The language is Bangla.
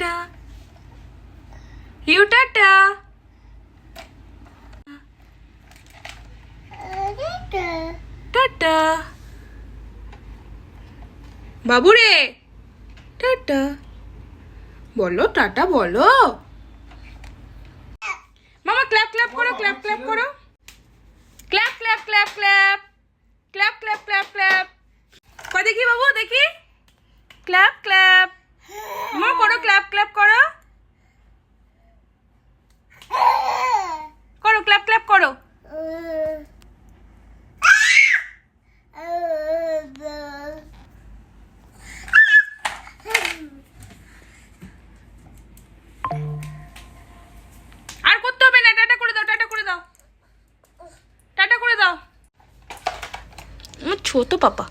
টাটা। টাটা। টাটা। বাবু রে টাটা। বলো টাটা বলো। মামা, ক্ল্যাপ ক্ল্যাপ করো, ক্ল্যাপ ক্ল্যাপ করো। Clap clap clap clap. Clap clap clap clap. কই দেখি, বাবু? ছোট পাপা